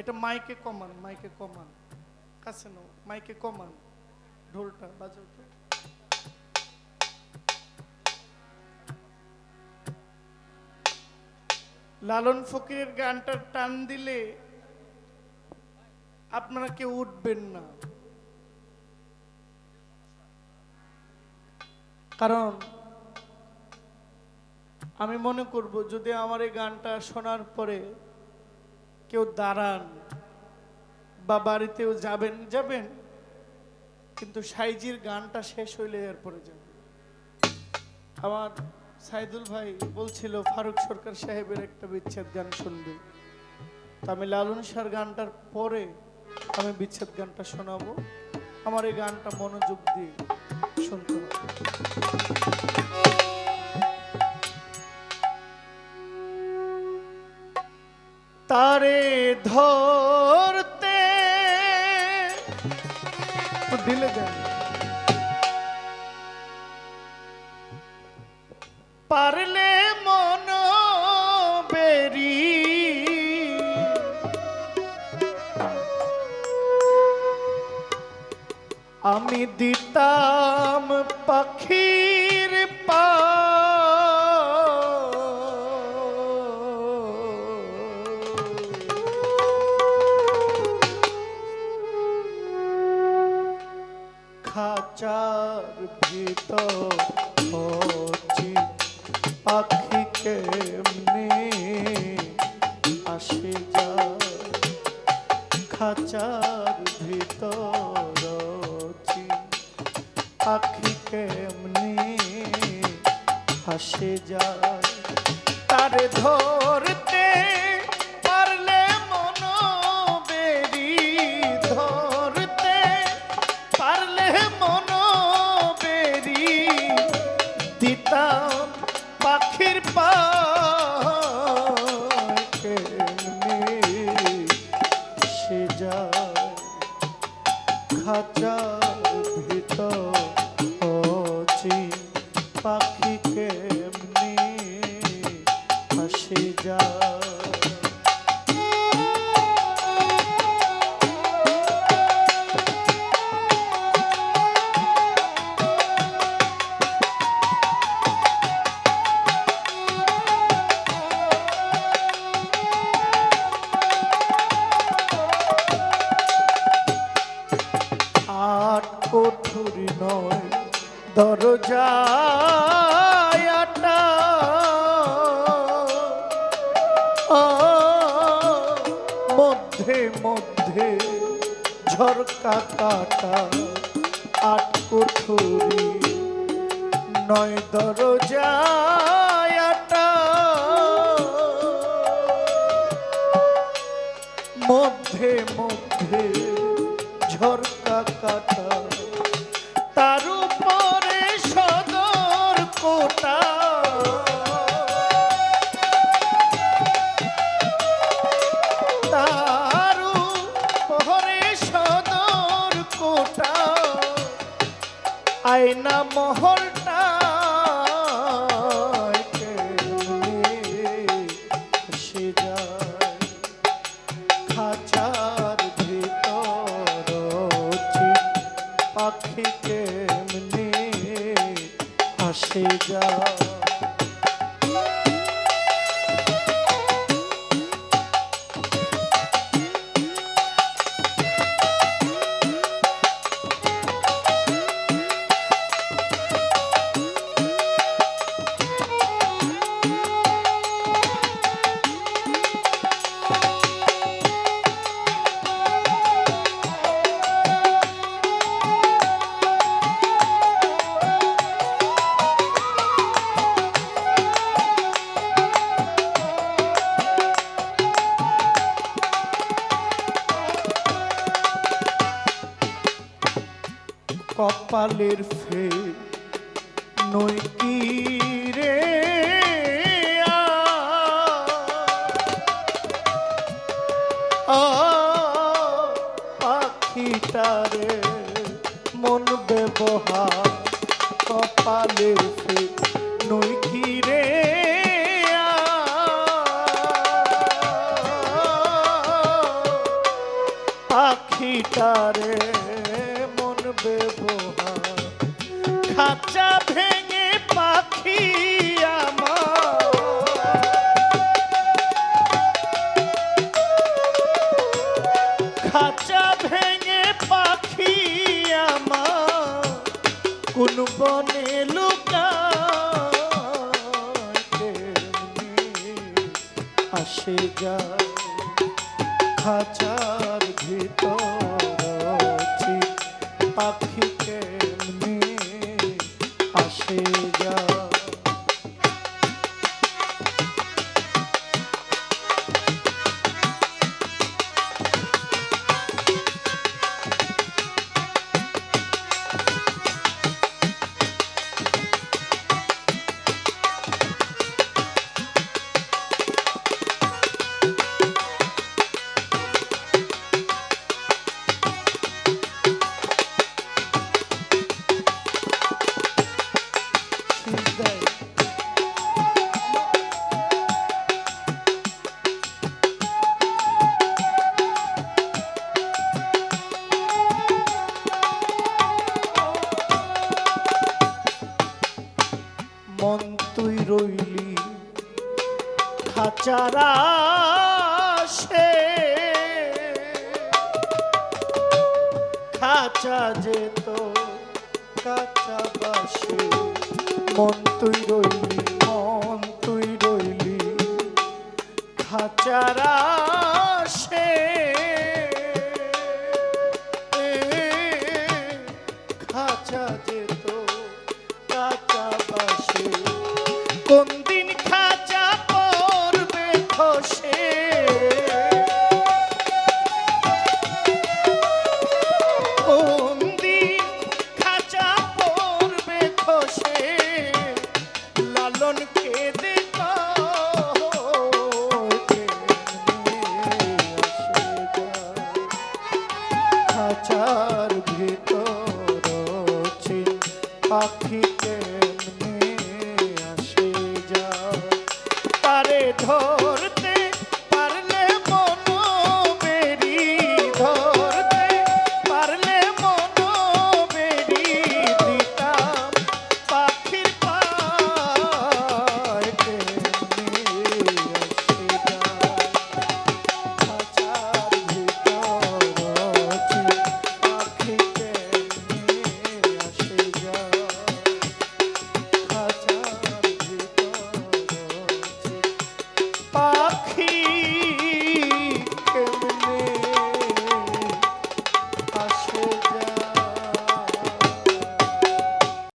এটা মাইকে কমান মাইকে কমান। কাছে নাও, মাইকে কমান। ঢোলটা বাজাও তো। লালন ফকিরের গানটা টান দিলে আপনারা কেউ উঠবেন না। কারণ আমি মনে করব, যদি আমার এই গানটা শোনার পরে কেউ দাঁড়ান, বা বাড়িতেও যাবেন যাবেন, কিন্তু সাইজির গানটা শেষ হইলে এরপরে যাবে আমার সাইদুল ভাই বলছিল, ফারুক সরকার সাহেবের একটা বিচ্ছেদ গান শুনবে। তো আমি লালন সার গানটার পরে আমি বিচ্ছেদ গানটা শোনাবো। আমার এই গানটা মনোযোগ দিয়ে শুনতে হবে। তারে ধরতে। দিলে দেন। পারলে মন বেরি। আমি দিতাম পাখির খাঁচার ভিতর আখি কেমনি হাসে যায় তার ধরতে খাঁচার ভিতর কোঠুরি নয়, দরজায় আটা। মধ্যে মধ্যে ঝরকা কাটা, আট কোঠুরি নয়, দরজায় আটা। মধ্যে মধ্যে ঝরকা কাটা আয়না মহলটা যায়। পাখি কেমনি আসে যা perfeito. আসে যায়। খাঁচার ভিতর আছি। পাখি কাঁচা যেত কাঁচা বাসি মন তুই রইলি মন তুই রইলি খাচারা পাখিকে